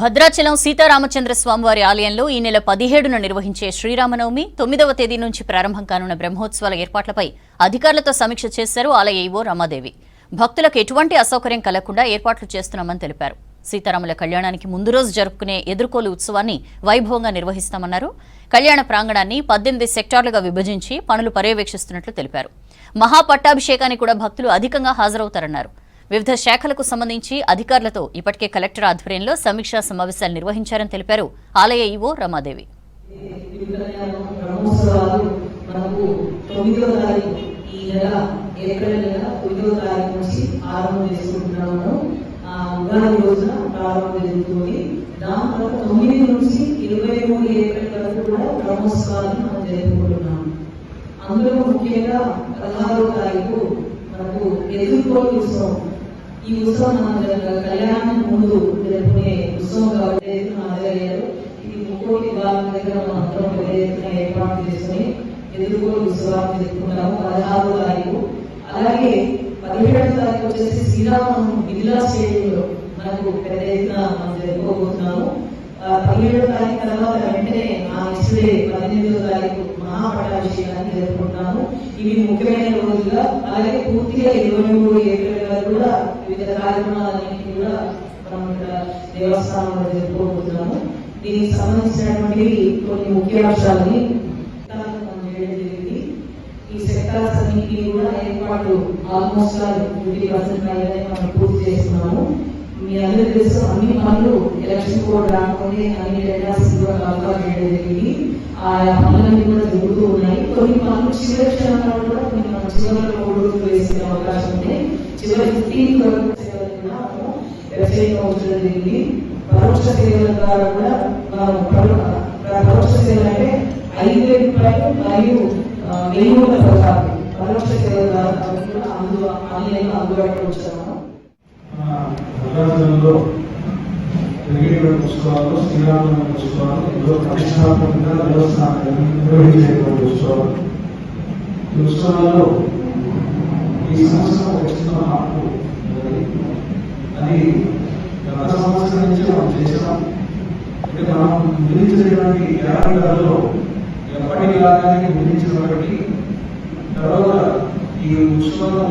భద్రాచలం సీతారామచంద్ర స్వామివారి ఆలయంలో ఈ నెల పదిహేడున నిర్వహించే శ్రీరామనవమి తొమ్మిదవ తేదీ నుంచి ప్రారంభం కానున్న బ్రహ్మోత్సవాల ఏర్పాట్లపై అధికారులతో సమీక్ష చేశారు ఆలయ ఈవో రమాదేవి. భక్తులకు ఎటువంటి అసౌకర్యం కలగకుండా ఏర్పాట్లు చేస్తున్నామని తెలిపారు. సీతారాముల కళ్యాణానికి ముందు రోజు జరుపుకునే ఎదుర్కోలు ఉత్సవాన్ని వైభవంగా నిర్వహిస్తామన్నారు. కళ్యాణ ప్రాంగణాన్ని పద్దెనిమిది సెక్టార్లుగా విభజించి పనులు పర్యవేక్షిస్తున్నట్లు తెలిపారు. మహాపట్టాభిషేకానికి కూడా భక్తులు అధికంగా హాజరవుతారన్నారు. వివిధ శాఖలకు సంబంధించి అధికారులతో ఇప్పటికే కలెక్టర్ ఆధ్వర్యంలో సమీక్షా సమావేశాలు నిర్వహించారని తెలిపారు. ఆలయ ఈవో రమాదేవి. ఉగాది రోజున ప్రారంభం జరుగుతుంది దాని తర్వాత తొమ్మిది నుంచి ఇరవై మూడు ఏప్రిల్ వరకు కూడా మనం అందులో ముఖ్యంగా పదహారో తారీఖు మనకు ఎదుర్కోలు ఉత్సవం ఈ ఉత్సవం కళ్యాణం ముందు జరుపుకునే ఉత్సవం కాబట్టి హాజరయ్యారు ఇది ముక్కోటి బాల దగ్గర మనం ఏర్పాటు చేసుకుని ఎదుర్కొని ఉత్సవాన్ని జరుపుకున్నాము పదహారో తారీఖు. అలాగే పదిహేడవ తారీఖు వచ్చేసి శ్రీరామం బిర్లా స్టేడియంలో మనకు పెద్ద ఎత్తున మనం జరుపుకోబోతున్నాము. పదిహేడవ తారీఖు తర్వాత వెంటనే ఆ నెక్స్ట్ డే పద్దెనిమిదవ తారీఖు మహాపట్టాభిషేకాన్ని జరుపుకుంటున్నాము ఇవి ముఖ్యమైన రోజులుగా అలాగే పూర్తిగా ఇరవై మూడు ఏప్రిల్ వరకు కూడా వివిధ కార్యక్రమాలన్నింటినీ కూడా మనం ఇక్కడ దేవస్థానంలో జరుపుకోబోతున్నాము. దీనికి సంబంధించినటువంటి కొన్ని ముఖ్య అంశాలని జరిగింది. ఈ సెక్టార్ అన్నింటినీ కూడా ఏర్పాటు ఆల్మోస్ట్ ఫిఫ్టీ పర్సెంట్ అయ్యాయని మనం పూర్తి చేస్తున్నాము మీ అందరికీ తెలుసు అన్ని పనులు ఎలక్షన్ కోడ్ రాకముందే అన్ని టెండర్స్ కూడా కాల్ఫర్ చేయడం జరిగింది. ఆ పనులన్నీ కూడా జరుగుతూ ఉన్నాయి. కొన్ని పనులు చివరి క్షణంలో కూడా కొన్ని మనం చివరిలో మూడు రోజులు వేసే అవకాశం ఉంది చివరి ఫిఫ్టీన్ వరకు జరిగింది పరోక్ష సేవల ద్వారా కూడా పరోక్ష సేవలు అంటే ఐదు వేల రూపాయలు మరియు వెయ్యి నూట పదహారు పరోక్ష సేవల ద్వారా అందు ఆన్లైన్ అందుబాటులో ఉంచుతాము. శ్రీరామ ఇందులో ప్రతిష్టాత్మకంగా దేవస్థానం నిర్వహించేటువంటి ఈ సంవత్సరం వచ్చిన మార్పు అది గత సంవత్సరం నుంచి మనం చేసాం అంటే మనం ముద్రించినటువంటి క్యాలెండర్లో ఎప్పటిలాగానే ముద్రించినప్పటికీ తర్వాత ఈ ఉత్సవం